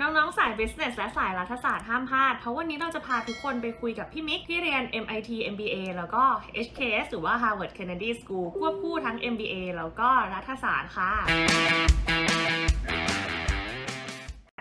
น้องๆ สาย Business และสายรัฐศาสตร์ห้ามพลาด เพราะวันนี้เราจะพาทุกคนไปคุยกับพี่มิกที่เรียน MIT MBA แล้วก็ HKS หรือว่า Harvard Kennedy School ควบคู่ทั้ง MBA แล้วก็รัฐศาสตร์ค่ะ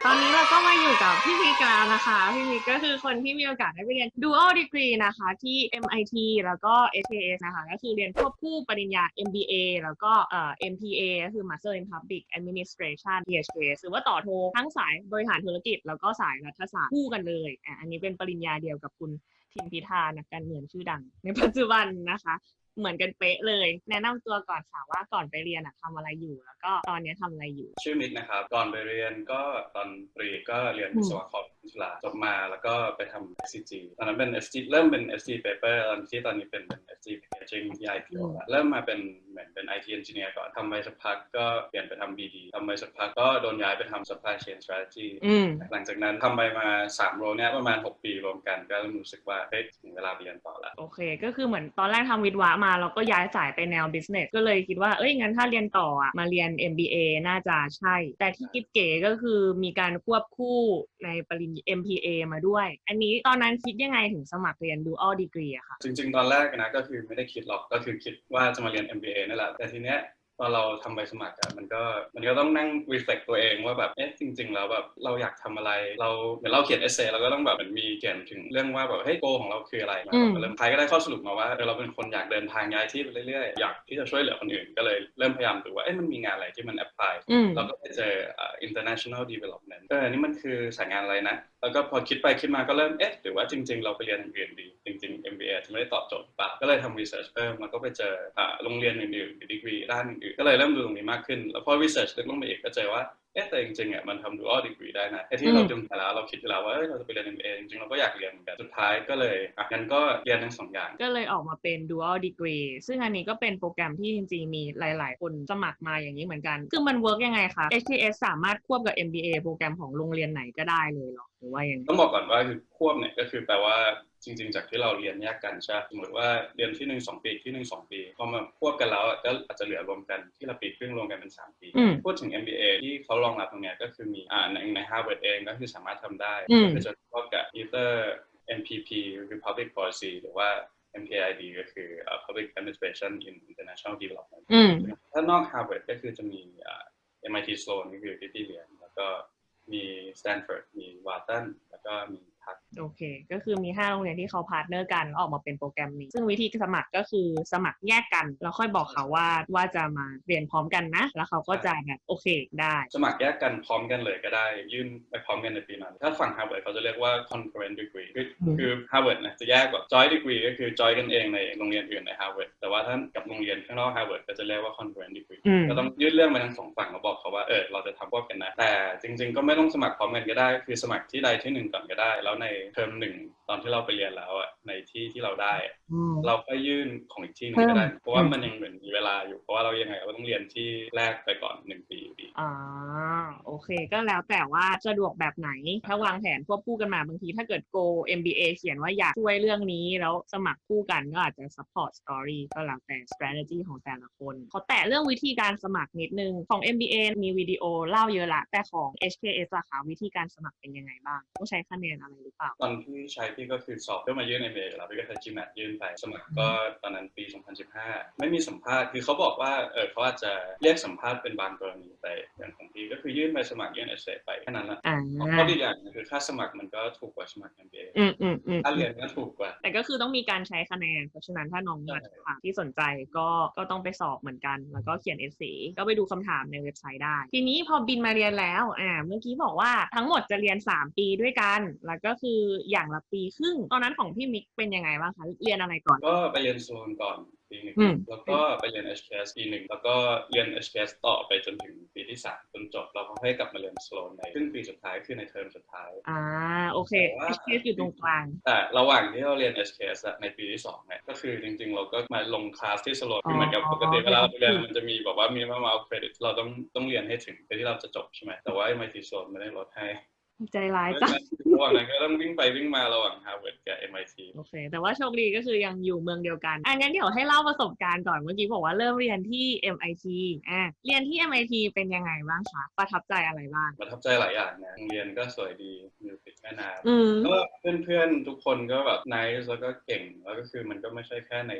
ตอนนี้เราก็มาอยู่กับพี่มิกแล้วนะคะ พี่มิกก็คือคนที่มีโอกาสได้ไปเรียน dual degree นะคะ ที่ MIT แล้วก็ HKS นะคะ ก็คือเรียนควบคู่ปริญญา MBA แล้วก็เอ่อ MPA ก็คือ Master in Public Administration PHKS หรือว่าต่อโททั้งสายบริหารธุรกิจ แล้วก็สายรัฐศาสตร์คู่กันเลยอะอันนี้เป็นปริญญาเดียวกับคุณทิมพิธานักการเมืองชื่อดังในปัจจุบันนะคะ เหมือนกันเป๊ะเลย แนะนำตัวก่อนค่ะว่าก่อนไปเรียนอะทำอะไรอยู่ แล้วก็ตอนนี้ทำอะไรอยู่ ชื่อมิกนะครับ ก่อนไปเรียนก็ตอนปรีก็เรียนวิศวกรจุฬาจบมาแล้วก็ไปทำ SCG ตอนนั้นเป็น SG เริ่มเป็น SG paper ตอนที่ตอนนี้เป็น SG packaging ที่ IPO อืมแล้วเริ่มมาเป็นเหมือนเป็น IT engineer ก่อนทำไปสักพักก็เปลี่ยนไปทำ BD ทำไปสักพักก็โดนย้ายไปทำ supply chain strategy อืมหลังจากนั้นทำไปมา3โรเนี้ยประมาณ 6 ปีรวมกันก็เริ่มรู้สึกว่าเฮ้ยถึงเวลาเรียนต่อละโอเค ก็คือเหมือนตอนแรกทำวิทย์วะมาาเราก็ย้ายสายไปแนว business ก็เลยคิดว่าเอ้ยงั้นถ้าเรียนต่ออะมาเรียน MBA น่าจะใช่ แต่ที่กิ๊บเก๋ก็คือมีการควบคู่ในปริญญา MPA มาด้วย อันนี้ตอนนั้นคิดยังไงถึงสมัครเรียน dual degree อะค่ะจริง ๆ ตอนแรกนะก็คือไม่ได้คิดหรอกก็คือคิดว่าจะมาเรียน MBA นั่นแหละแต่ทีเนี้ย ตอนเราทำใบสมัครอะมันก็มันก็ต้องนั่ง reflect ตัวเองว่าแบบเอ๊ะจริง ๆ แล้วแบบเราอยากทำอะไรเราเหมือนเราเขียน essay เราก็ต้องแบบเหมือนมีเขียนถึงเรื่องว่าแบบเฮ้ยโกของเราคืออะไรอืมเราก็เริ่มท้ายก็ได้ข้อสรุปมาว่าเออเราเป็นคนอยากเดินทางย้ายที่ไปเรื่อยๆ อยากที่จะช่วยเหลือคนอื่น ก็เลยเริ่มพยายามดูว่าเอ๊ะมันมีงานอะไรที่มัน apply อืมเราก็ไปเจอเอ่อ international development เอออันนี่มันคือสายงานอะไรนะแล้วก็พอคิดไปคิดมาก็เริ่มเอ๊ะหรือว่าจริง ๆ เราไปเรียนอย่างอื่นดี จริง ๆ MBA จะไม่ได้ตอบโจทย์ปล่าก็เลยทำ research เพิ่มแล้วก็ไปเจออ่าโรงเรียนอื่นๆหรือ degree ด้านอื่นก็เลยเริ่มดูตรงนี้มากขึ้น แล้วพอ research ลึกลงไปอีกก็เจอว่าเอ๊ะแต่จริงๆอะมันทำ dual degree ได้นะไอ้ที่เราอืมดึงไปแล้วเราคิดไปแล้วว่าเราจะไปเรียน MBA จริงๆเราก็อยากเรียนเหมือนกันสุดท้ายก็เลยอะงั้นก็เรียนทั้งสองอย่าง ก็เลยออกมาเป็น dual degree ซึ่งอันนี้ก็เป็นโปรแกรมที่จริงๆมีหลาย ๆ คนสมัครมาอย่างนี้เหมือนกันซึ่งมัน work ยังไงคะ HTS สามารถควบกับ MBA โปรแกรมของโรงเรียนไหนก็ได้เลยหรอหรือว่ายังไงต้องบอกก่อนว่าคือควบเนี่ยก็คือแปลว่าจริง ๆ จากที่เราเรียนแยกกันใช่ไหมสมมติว่าเรียนที่หนึ่งสองปีอีกที่หนึ่งสองปีพอมาควบกันแล้วอะก็อาจจะเหลือรวมกันที่ละปีครึ่งรวมกันเป็นสามปีอืมพูดถึง MBA ที่เขารองรับตรงเนี้ยก็คือมีอ่าในใน Harvard เองก็คือสามารถทำได้อืมก็คือจะควบกับ either MPP คือ Public Policy หรือว่า MPID ก็คือ uh, Public Administration in International Development อืมถ้านอก Harvard ก็คือจะมีอ่า MIT Sloan ก็คือที่ที่เรียนแล้วก็ มีสแตนฟอร์ดมีวาตันแล้วก็มี โอเค ก็คือมี5โรงเรียนที่เขาพาร์ทเนอร์กันแล้วออกมาเป็นโปรแกรมนี้ ซึ่งวิธีสมัครก็คือสมัครแยกกัน แล้วค่อยบอกเขาว่าว่าจะมาเรียนพร้อมกันนะ แล้วเขาก็จะแบบโอเคได้ สมัครแยกกันพร้อมกันเลยก็ได้ ยื่นไปพร้อมกันในปีนั้น ถ้าฝั่ง Harvard เขาจะเรียกว่า concurrent degree คืออืมคือ Harvard นะจะแยกแบบ joint degree ก็คือ join กันเองในโรงเรียนอื่นใน Harvard แต่ว่าถ้ากับโรงเรียนข้างนอก Harvard ก็จะเรียกว่า concurrent degree อืมก็ต้องยื่นเรื่องไปทั้งสองฝั่งแล้วบอกเขาว่าเออเราจะทำพวกกันนะแต่จริง ๆ ก็ไม่ต้องสมัครพร้อมกันก็ได้ คือสมัครที่ใดที่หนึ่งก่อนก็ได้แล้วในเทอมหนึ่ง ตอนที่เราไปเรียนแล้วอะในที่ที่เราได้อะอืมเราก็ยื่นของอีกที่หนึงก็ได้เพิ่มเพราะว่ามันยังเหมือนมีเวลาอยู่ เพราะว่าเรายังไงเราต้องเรียนที่แรกไปก่อนหนึ่งปีอยู่ดีอ่าโอเค ก็แล้วแต่ว่าสะดวกแบบไหน ถ้าวางแผนควบคู่กันมาบางที ถ้าเกิด go MBA เขียนว่าอยากช่วยเรื่องนี้ แล้วสมัครคู่กันก็อาจจะ support story ก็แล้วแต่ strategy ของแต่ละคนขอแตะเรื่องวิธีการสมัครนิดนึงของ MBA มีวิดีโอเล่าเยอะละแต่ของ HKS อะคะวิธีการสมัครเป็นยังไงบ้างต้องใช้คะแนนอะไรหรือเปล่าตอนที่ใช้พี่ก็คือสอบเพื่อมายื่นในเมลแล้วพี่ก็ใช้ GMAT ยื่นไปสมัครก็ตอนนั้นปี 2015 ไม่มีสัมภาษณ์คือเขาบอกว่าเออเขาอาจจะเรียกสัมภาษณ์เป็นบางกรณีแต่อย่างของพี่ก็คือยื่นไปสมัครยื่นเอเซไปแค่นั้นแหละอ่าข้อดีอย่างหนึงคือค่าสมัครมันก็ถูกกว่าสมัคร MBA อืมอืมอืมค่าเรียนก็ถูกกว่า แต่ก็คือต้องมีการใช้คะแนน เพราะฉะนั้นถ้าน้องมาจากฝั่งที่สนใจก็ก็ต้องไปสอบเหมือนกัน แล้วก็เขียนเอเซก็ไปดูคำถามในเว็บไซต์ได้ ทีนี้พอบินมาเรียนแล้วอ่าเมื่อกี้บอกว่าทั้งหมดจะเรียน 3 ปีด้วยกัน แล้วก็คืออย่างละปีครึ่ง ตอนนั้นของพี่มิกเป็นยังไงบ้างคะ เรียนอะไรก่อน ก็ไปเรียนโซนก่อนปีหนึ่งอืม แล้วก็ไปเรียน HKS ปีหนึ่งแล้วก็เรียน HKS ต่อไปจนถึงปีที่สามจนจบแล้วก็ให้กลับมาเรียนโซนในครึ่งปีสุดท้ายคือในเทอมสุดท้าย อ่าโอเคแต่ว่า HKS อยู่ตรงกลาง แต่ระหว่างที่เราเรียน HKS อะในปีที่สองเนี่ยก็คือจริงๆ เราก็มาลงคลาสที่สโลนคือเหมือนกับปกติเวลาเราไปเรียนมันจะมีแบบว่ามีมาเอาเครดิตเราต้องต้องเรียนให้ถึงเพื่อที่เราจะจบใช่ไหมแต่ว่า MIT สโลนไม่ได้ลดให้ ใจร้ายจังระหว่างนั้นก็ต้องวิ่งไปวิ่งมาระหว่าง Harvard กับ MIT โอเค แต่ว่าโชคดีก็คือยังอยู่เมืองเดียวกันอะงั้นเดี๋ยวให้เล่าประสบการณ์ก่อนเมื่อกี้บอกว่าเริ่มเรียนที่ MIT อะเรียนที่ MIT เป็นยังไงบ้างคะประทับใจอะไรบ้างประทับใจหลายอย่างนะโรงเรียนก็สวยดีมีติดแม่น้ำอืมก็เพื่อนๆทุกคนก็แบบ nice แล้วก็เก่งแล้วก็คือมันก็ไม่ใช่แค่ใน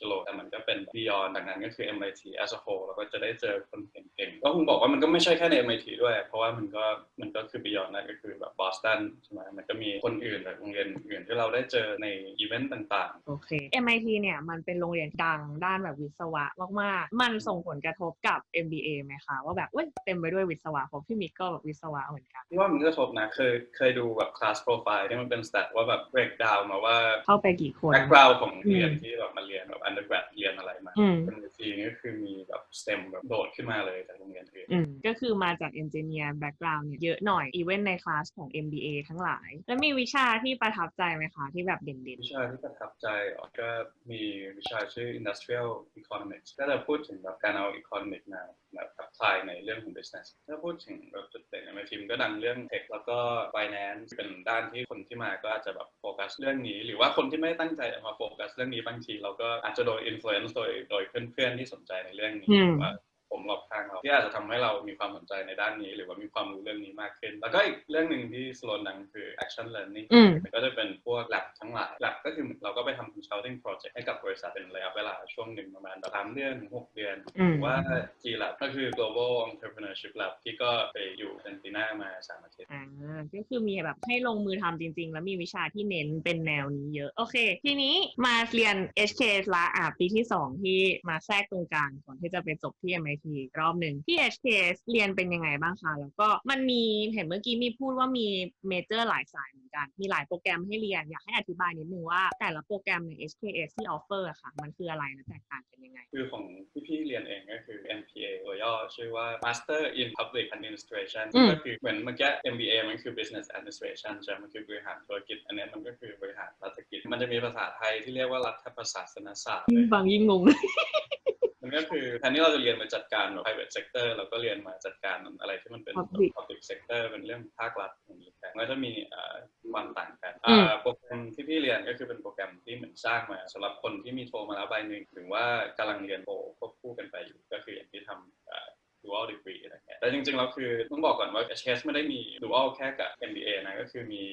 จโลแต่มันก็เป็น beyond จากนั้นก็คือ MIT as a whole แล้วก็จะได้เจอคนเก่งๆก็คงบอกว่ามันก็ไม่ใช่แค่ใน MIT ด้วย เพราะว่ามันก็มันก็คือ beyond นั่นก็คือแบบ Boston ใช่ไหมมันก็มีคนอื่นแบบโรงเรียนอื่นที่เราได้เจอในอีเวนต์ต่างโอเค MIT เนี่ยมันเป็นโรงเรียนดังด้านแบบวิศวะมากๆ มันส่งผลกระทบกับ MBA ไหมคะ ว่าแบบเว้ยเต็มไปด้วยวิศวะเพราะพี่มิกก็แบบวิศวะเหมือนกันๆที่ว่ามันก็กระทบนะเคยเคยดูแบบ class profile ที่มันเป็น stat ว่าแบบ break down มาว่าเข้าไปกี่คน background ของเรียนอืมที่แบบมาเรียนแบบ undergrad เรียนอะไรมาอืมเป็นทีนี้ก็คือมีแบบ STEM แบบโดดขึ้นมาเลยจากโรงเรียนอื่นอืมก็คือมาจาก Engineer Background เนี่ยเยอะหน่อยอีเวนในคลาสของ MBA ทั้งหลาย แล้วมีวิชาที่ประทับใจไหมคะที่แบบเด่นวิชาที่ประทับใจอ๋อก็มีวิชาชื่อ industrial economics ก็จะพูดถึงแบบการเอา economics มาแบบ apply ในเรื่องของ business ถ้าพูดถึงแบบจุดเด่นในทีมก็ดังเรื่อง tech แล้วก็ finance เป็นด้านที่คนที่มาก็อาจจะแบบโฟ กัสเรื่องนี้ หรือว่าคนที่ไม่ตั้งใจมาโฟกัสเรื่องนี้บางที เราก็อาจจะโดน influence โดยโดยเพื่อนๆที่สนใจในเรื่องนี้อืมหรือว่าผมรอบข้างเราที่อาจจะทำให้เรามีความสนใจในด้านนี้ หรือว่ามีความรู้เรื่องนี้มากขึ้น แล้วก็อีกเรื่องหนึ่งที่สโลนดังคือ action learning อืมก็จะเป็นพวก lab ทั้งหลาย lab ก็คือเราก็ไปทำ consulting project ให้กับบริษัทเป็นระยะเวลาช่วงหนึ่งประมาณแบบสามเดือนถึงหกเดือนอืมหรือว่า G lab ก็คือ global entrepreneurship lab ที่ก็ไปอยู่อาร์เจน ตินามาสามอาทิตย์อ่าก็คือมีแบบให้ลงมือทำจริง ๆ แล้วมีวิชาที่เน้นเป็นแนวนี้เยอะ โอเค ทีนี้มาเรียน HK ละอะปีที่ 2 ที่มาแทรกตรงกลางก่อนที่จะไปจบที่ MIT อีกรอบหนึ่งที่ HK เรียนเป็นยังไงบ้างคะแล้วก็มันมีเห็นเมื่อกี้มีพูดว่ามีเมเจอร์หลายสาย อนกัน มีหลายโปรแกรมให้เรียน อยากให้อธิบายนิดนึงว่า แต่ละโปรแกรมใน HKS ที่ออฟเฟอร์ค่ะ มันคืออะไรและแตกต่างกันยังไง คือของที่พี่เรียนเองก็คือ MPA ตัวย่อชื่อว่า Master in Public Administration อืมก็คือเหมือนเมื่อกี้ MBA มันคือ Business Administration ใช่ไหมมันคือบริหารธุรกิจ อันนี้มันก็คือบริหารรัฐกิจ มันจะมีภาษาไทยที่เรียกว่ารัฐประศาสนศาสตร์ยิ่งฟังยิ่งงงมันก็คือแทนที่เราจะเรียนมาจัดการแบบ private sector เราก็เรียนมาจัดการอะไรที่มันเป็น Public public sector เป็นเรื่องภาครัฐ ก็จะมีเอ่อความต่างกันอืมอ่าโปรแกรมที่พี่เรียนก็คือเป็นโปรแกรมที่เหมือนสร้างมาสำหรับคนที่มีโทมาแล้วใบหนึ่งหรือว่ากำลังเรียนโทควบคู่กันไปอยู่ก็คืออย่างที่ทำเอ่อ dual degree อะไรเงี้ยแต่จริงๆแล้วคือต้องบอกก่อนว่า HS ไม่ได้มี dual แค่กับ MBA นะก็คือมี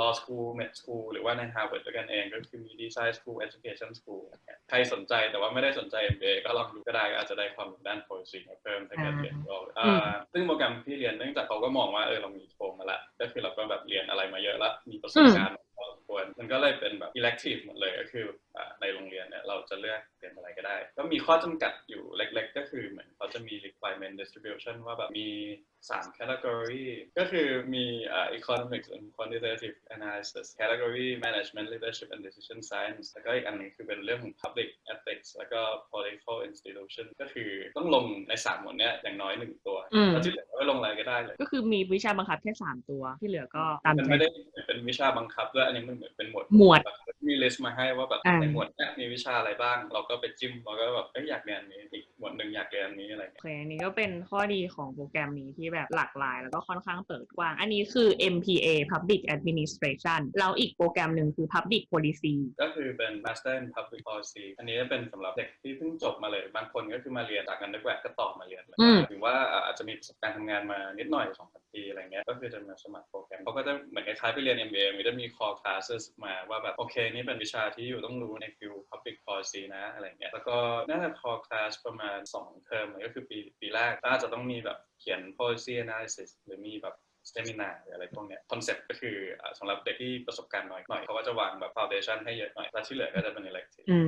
law school med school หรือว่าใน Harvard ด้วยกันเองก็คือมี design school education school อะไรเงี้ยใครสนใจแต่ว่าไม่ได้สนใจ MBA ก็ลองดูก็ได้ก็อาจจะได้ความรู้ด้าน policy มาเพิ่มถ้าเกิดเรียน dual อ่าอืมซึ่งโปรแกรมที่เรียนเนื่องจากเขาก็มองว่าเออเรามีโทมา ละก็คือเราก็แบบเรียนอะไรมาเยอะแล้วมีประสบการณ์พอสมควรมันก็เลยเป็นแบบ elective หมดเลยก็คืออ่าในโรง เรียนเนี่ยเราจะเลือกเรียนอะไรก็ได้ ก็มีข้อจำกัดอยู่เล็ก ๆ ก็คือเหมือนเขาจะมี requirement distribution ว่าแบบมีสาม category ก็คือมีอ่า economics and quantitative analysis category management leadership and decision science แล้วก็อีกอันหนึงคือเป็นเรื่องของ public ethics แล้วก็ political institution ก็คือต้องลงในสามหมวดเนี้ยอย่างน้อยหนึ่งตัวอืมแล้วที่เหลือก็ลงอะไรก็ได้เลย ก็คือมีวิชาบังคับแค่สามตัวที่เหลือก็ตามมันใจไม่ได้เป็นวิชาบังคับด้วยอันนี้มันเหมือนเป็นหมวดหมวดแบบ มีลิสต์มาให้ว่าแบบอ่าในหมวดเนี้ยมีวิชาอะไรบ้าง เราก็ไปจิ้มเราก็แบบเอ้ยอยากเรียนอันนี้อีกหมวดหนึ่งอยากเรียนอันนี้อะไรโอเงี้ยเคอันนี้ก็เป็นข้อดีของโปรแกรมนี้ที่แบบหลากหลาย แล้วก็ค่อนข้างเปิดกว้าง อันนี้คือ MPA Public Administration แล้วอีกโปรแกรมหนึ่งคือ Public Policy ก็คือเป็น Master in Public Policy อันนี้จะเป็นสำหรับเด็กที่เพิ่งจบมาเลย บางคนก็คือมาเรียนจากกันนึกแวก็ต่อมาเรียนเลยอืมหรือว่าอาจจะมีประสบการณ์ทำงานมานิดหน่อยสองสาม ปีอะไรเงี้ยก็คือจะมาสมัครโปรแกรมเขาก็จะเหมือนคล้ายๆไปเรียน MBA มันจะมี core classes มาว่าแบบโอเค นี่เป็นวิชาที่อยู่ต้องรู้ในฟิล public policy นะอะไรเงี้ยแล้วก็น่าจะ core class ประมาณ 2 เทอมเลยก็คือปีปีแรกก็อาจจะต้องมีแบบเขียน policy analysis หรือมีแบบ เซมินาหรืออะไรพวกเนี้ยคอนเซ็ปต์ก็คืออ่าสำหรับเด็กที่ประสบการณ์น้อยหน่อยเขาก็จะวางแบบ foundation ให้เยอะหน่อยแล้วที่เหลือก็จะเป็น elective อื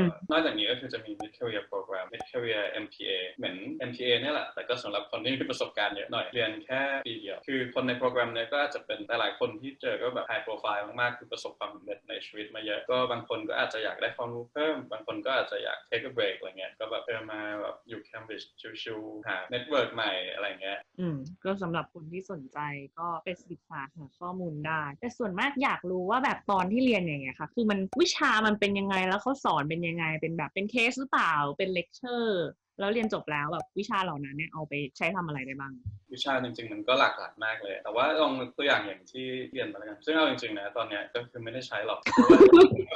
มนอกจากนี้ก็คือจะมี mid career program mid career MPA เหมือน MPA เนี่ยแหละแต่ก็สำหรับคนที่มีประสบการณ์เยอะหน่อยเรียนแค่ปีเดียวคือคนในโปรแกรมเนี้ยก็อาจจะเป็นหลายๆคนที่เจอก็แบบ high profile มากๆคือประสบความสำเร็จในชีวิตมาเยอะก็บางคนก็อาจจะอยากได้ความรู้เพิ่ม บางคนก็อาจจะอยาก take a break อะไรเงี้ยก็แบบเออมาแบบอยู่ Cambridge ชิวๆหา network ใหม่อะไรเงี้ยอืมก็สำหรับคนที่สนใจก็ไปศึกษาหาข้อมูลได้ แต่ส่วนมากอยากรู้ว่าแบบตอนที่เรียนอย่างเงี้ยค่ะ คือมันวิชามันเป็นยังไงแล้วเขาสอนเป็นยังไง เป็นแบบเป็นเคสหรือเปล่าเป็นเลคเชอร์แล้วเรียนจบแล้วแบบวิชาเหล่านั้นเนี่ยเอาไปใช้ทำอะไรได้บ้าง วิชาจริง ๆ มันก็หลากหลายมากเลย แต่ว่าลองตัวอย่างอย่างที่เรียนมาแล้วกันซึ่งเอาจริงๆนะตอนเนี้ยก็คือไม่ได้ใช้หรอก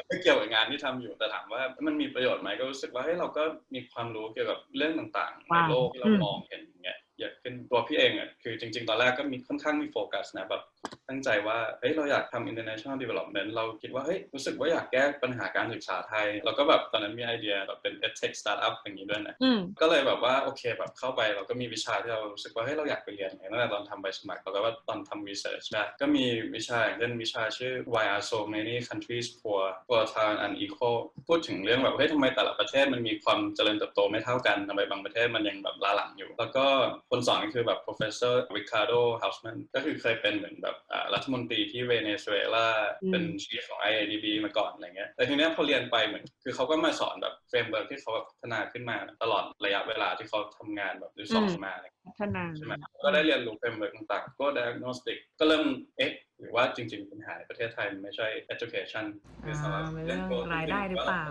ไม่เกี่ยวกับงานที่ทำอยู่แต่ถามว่ามันมีประโยชน์ไหมก็รู้สึกว่าเฮ้ยเราก็มีความรู้เกี่ยวกับเรื่องต่างๆในว้าวโลกที่เราอืมมองเห็นอย่างเงี้ยเยอะ ขึ้นตัวพี่เองอะคือจริง ๆ ตอนแรกก็มีค่อนข้างมีโฟกัสนะแบบตั้งใจว่าเฮ้ยเราอยากทำ international development เราคิดว่าเฮ้ยรู้สึกว่าอยากแก้ปัญหาการศึกษาไทยแล้วก็แบบตอนนั้นมีไอเดียแบบเป็น edtech startup อย่างนี้ด้วยนะอืมก็เลยแบบว่าโอเคแบบเข้าไปเราก็มีวิชาที่เรารู้สึกว่าเฮ้ยเราอยากไปเรียนตั้งแต่ตอนทำใบสมัครแล้วก็ว่าตอนทำ research นะก็มีวิชาอย่างเช่นวิชาชื่อ why are so many countries poor volatile and unequal พูดถึงเรื่องแบบเฮ้ยทำไมแต่ละประเทศมันมีความเจริญเติบโตไม่เท่ากันทำไมบางประเทศมันยังแบบล้าหลังอยู่ แล้วก็คนสอนก็คือแบบ professor Ricardo Hausman ก็คือเคยเป็นเหมือนแบบอ่ารัฐมนตรีที่เวเนซุเอลาอืมเป็น chief ของ IADB มาก่อนอะไรเงี้ยแต่ทีเนี้ยพอเรียนไปเหมือนคือเขาก็มาสอนแบบเฟรมเวิร์กที่เขาแบบพัฒนาขึ้นมาตลอดระยะเวลาที่เขาทำงานแบบหรือสอนมาอะไรพัฒนาใช่ไหมก็ได้เรียนรู้เฟรมเวิร์กต่างๆ ก็ diagnostic ก็เริ่มเอ๊ะหรือว่าจริงๆปัญหาในประเทศไทยมันไม่ใช่ education คือสำหรับอ่ามันเรื่องเรื่องรายได้หรือเปล่า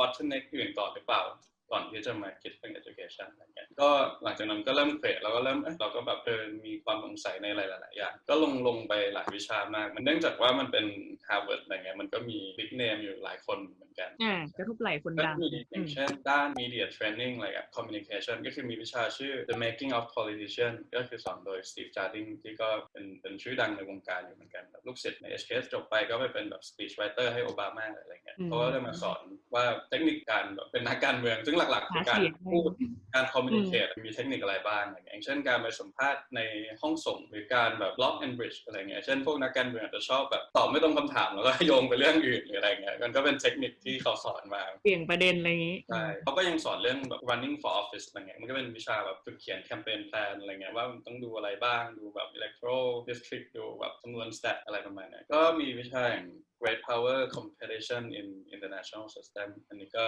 วัตถุเน็กอื่นต่อหรือเปล่า ก่อนที่จะมาคิดเรื่อง education อะไรเงี้ยก็หลังจากนั้นก็เริ่มเฟดแล้วก็เริ่มเราก็แบบเออมีความสงสัยในหลายๆอย่างก็ลงลงไปหลายวิชามาก มันเนื่องจากว่ามันเป็น Harvard อะไรเงี้ยมันก็มี big name อยู่หลายคนเหมือน กันอ่ากระทบไหล่คนก็ดังมีอย่างเช่นด้าน media training อะไรกับ communication ก็คือมีวิชาชื่อ the making of politician ก็คือสอนโดย Steve Jardine ที่ก็เป็นเป็นชื่อดังในวงการอยู่เหมือนกันแบบลูกศิษย์ใน HKS จบไปก็ไปเป็นแบบ speech writer ให้โอบามาอะไรเงี้ยอืมเขาก็จะมาสอนว่าเทคนิคการแบบเป็นนักการเมือง ซึ่งหลักๆคือการหาเสียงพูดการ communicate มีเทคนิคอะไรบ้างอะไรเงี้ยอย่างเช่นการไปสัมภาษณ์ในห้องส่งหรือการแบบ block and bridge อะไรเงี้ยเช่นพวกนักการเมืองอาจจะชอบแบบตอบไม่ตรงคำถามแล้วก็โยงไปเรื่องอื่นหรืออะไรเงี้ยมันก็เป็นเทคนิคที่เขาสอนมาเปลี่ยนประเด็นอะไรอย่างนี้ใช่เขาก็ยังสอนเรื่องแบบ running for office อะไรเงี้ยมันก็เป็นวิชาแบบฝึกเขียน campaign plan อะไรเงี้ยว่ามันต้องดูอะไรบ้างดูแบบ electoral district ดูแบบจำนวน stat อะไรประมาณเนี้ยก็มีวิชาอย่าง great power competition in international system อันนี้ก็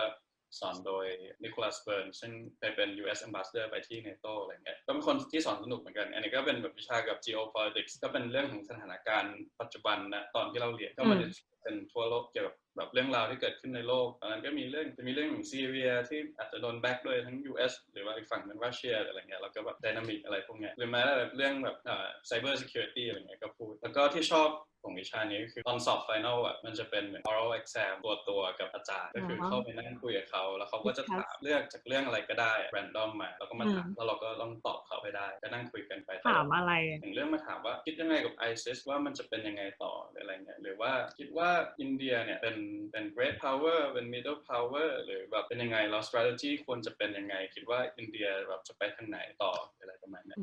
สอนโดยนิโคลัสเบิร์นซึ่งเคยเป็น US ambassador ไปที่ NATO อะไรเงี้ยก็เป็นคนที่สอนสนุกเหมือนกัน อันนี้ก็เป็นแบบวิชากับ geopolitics ก็เป็นเรื่องของสถานการณ์ปัจจุบันนะตอนที่เราเรียนก็มันอืม เป็นทั่วโลกเกี่ยวกับแบบเรื่องราวที่เกิดขึ้นในโลกตอนนั้นก็มีเรื่องจะมีเรื่องของซีเรียที่อาจจะโดนแบ็กด้วยทั้ง US หรือว่าอีกฝั่งเป็นรัสเซียอะไรเงี้ยแล้วก็แบบดินามิกอะไรพวกเนี้ยหรือแม้แต่แบบเรื่องแบบเอ่อ cyber security อะไรเงี้ยก็พูด แล้วก็ที่ชอบของวิชานี้ก็คือตอนสอบ final อะมันจะเป็นเหมือน oral exam ตัวตัวๆกับอาจารย์ ก็คืออ่าฮะเข้าไปนั่งคุยกับเขา แล้วเขาก็จะถามเลือกจากเรื่องอะไรก็ได้ random มา แล้วก็มาถามอืมแล้วเราก็ต้องตอบเขาให้ได้ ก็นั่งคุยกันไปตลอดถามอะไรอะอย่างเรื่องมาถามว่าคิดยังไงกับ ISIS ว่ามันจะเป็นยังไงต่อหรืออะไรเงี้ยหรือว่าคิดว่าอินเดียเนี่ยเป็นเป็น great power เป็น middle power หรือแบบเป็นยังไงแล้ว strategy ควรจะเป็นยังไง คิดว่าอินเดียแบบจะไปทางไหนต่ออะไรประมาณเนี้ย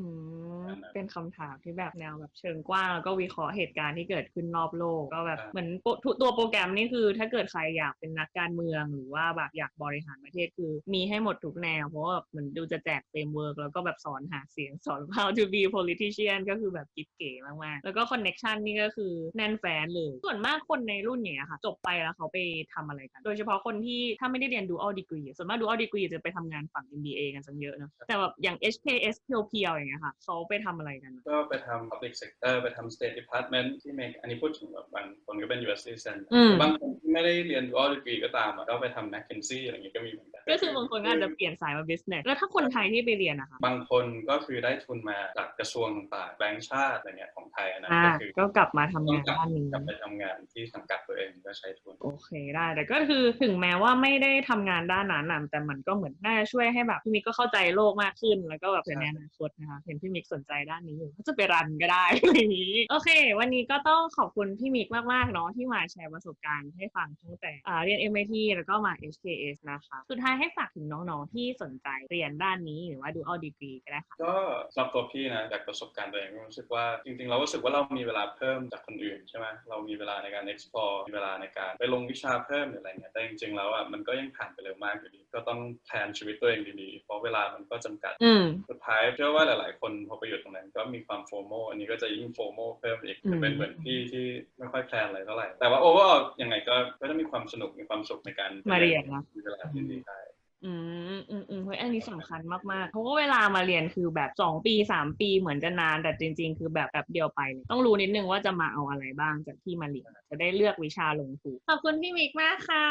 เป็นคำถามที่แบบแนวแบบเชิงกว้างแล้วก็วิเคราะห์เหตุการณ์ที่เกิดขึ้นรอบโลกก็แบบใช่เหมือนโปรทุตัวโปรแกรมนี่คือ ถ้าเกิดใครอยากเป็นนักการเมืองหรือว่าแบบอยากบริหารประเทศคือ มีให้หมดทุกแนว เพราะว่าแบบเหมือนดูจะแจกเฟรมเวิร์กแล้วก็แบบสอนหาเสียงสอน how to be politician ก็คือแบบกิ๊บเก๋มากๆ แล้วก็คอนเน็ชันนี่ก็คือแน่นแฟนเลยส่วนมากคนในรุ่นเนี้ยค่ะ จบไปแล้วเขาไปทำอะไรกัน โดยเฉพาะคนที่ถ้าไม่ได้เรียน dual degree ส่วนมาก dual degree จะไปทำงานฝั่ง MBA กันซะเยอะเนอะแต่แบบอย่าง HKS เพียวๆอย่างเงี้ยค่ะเขาไปทำอะไรกันอะก็ไปทำ public sector ไปทำ state department ที่เมกอันนี้พูดถึงแบบบางคนก็เป็น US citizen อืมบางคนที่ไม่ได้เรียน dual degree ก็ตามอะก็ไปทำ McKinsey อะไรเงี้ยก็มีเหมือนกัน ก็คือบางคนก็อาจจะเปลี่ยนสายมา business แล้วถ้าคนไทยที่ไปเรียนนะคะ บางคนก็คือได้ทุนมาจากกระทรวงต่างๆแบงก์ชาติอะไรเงี้ยของไทยอันนั้นอ่าก็คือก็กลับมาทำต้องงานกลับด้านนี้กลับไปทำงานที่สังกัดตัวเองก็ใช้ทุน โอเคได้ แต่ก็คือถึงแม้ว่าไม่ได้ทำงานด้านนั้นน่ะแต่มันก็เหมือนน่าจะช่วยให้แบบพี่มิกก็เข้าใจโลกมากขึ้น แล้วก็แบบเผื่อในอนาคตนะคะเห็นพี่มิกสนใจด้านนี้อยู่ก็จะไปรันก็ได้อะไรอย่างนี้ โอเค วันนี้ก็ต้องขอบคุณพี่มิกมากๆเนาะที่มาแชร์ประสบการณ์ให้ฟังตั้งแต่อ่าเรียน MIT แล้วก็มา HKS นะคะ สุดท้ายให้ฝากถึงน้องๆที่สนใจเรียนด้านนี้หรือว่า dual degree ก็ได้ค่ะ ก็สำหรับตัวพี่นะจากประสบการณ์ตัวเองก็รู้สึกว่าจริงๆ เรารู้สึกว่าเรามีเวลาเพิ่มจากคนอื่นใช่ไหมเรามีเวลาในการ explore มีเวลาในการไปลงวิชาเพิ่มหรืออะไรเงี้ยแต่จริงๆ แล้วอะมันก็ยังผ่านไปเร็วมากอยู่ดีก็ต้องแพลนชีวิตตัวเองดีๆ เพราะเวลามันก็จำกัดอืมสุดท้ายเชื่อว่าหลาย ๆ คนพอไปอยู่ตรงนั้นก็มีความโฟโมอันนี้ก็จะยิ่งโฟโมเพิ่มอีกอืมจะเป็นเหมือนพี่ที่ไม่ค่อยแพลนอะไรเท่าไหร่ แต่ว่าโอเวอร์ยังไงก็ก็จะมีความสนุกมีความสุขในการมาเรียนนะมีเวลาที่ดีได้อืมอืมอืมเฮ้ยอันนี้สำคัญมากๆ เพราะว่าเวลามาเรียนคือแบบสองปีสามปีเหมือนจะนาน แต่จริง ๆ คือแบบแบบเดียวไปเลยต้องรู้นิดนึงว่าจะมาเอาอะไรบ้างจากที่มาเรียน จะได้เลือกวิชาลงถูกขอบคุณพี่มิกมากค่ะ